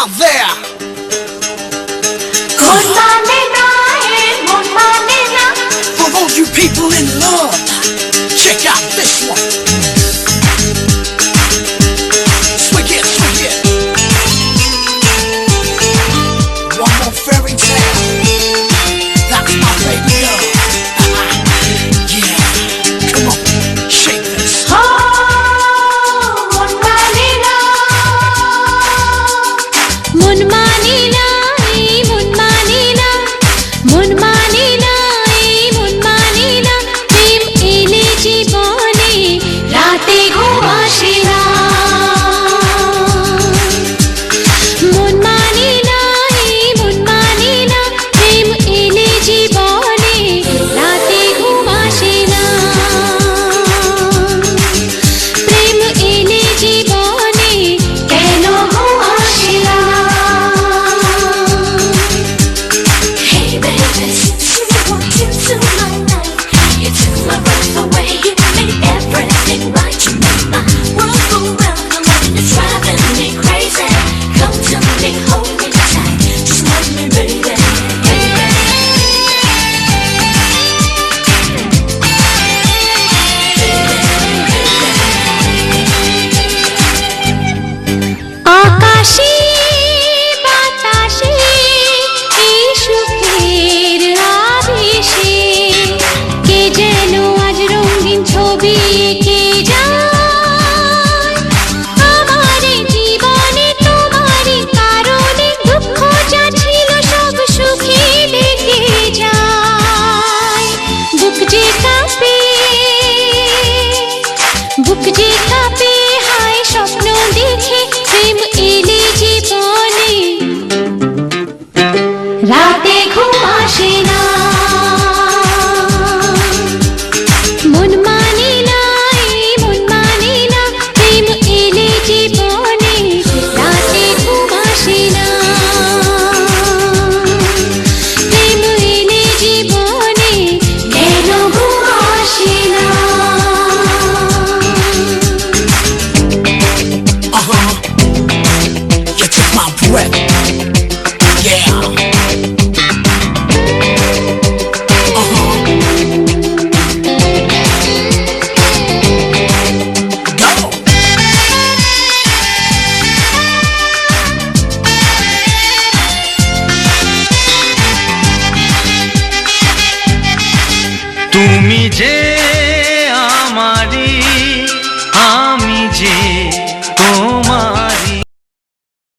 out there. For all you people in প্রেম এলে জীবনে রাতে ঘুম আসে না। তুমি যে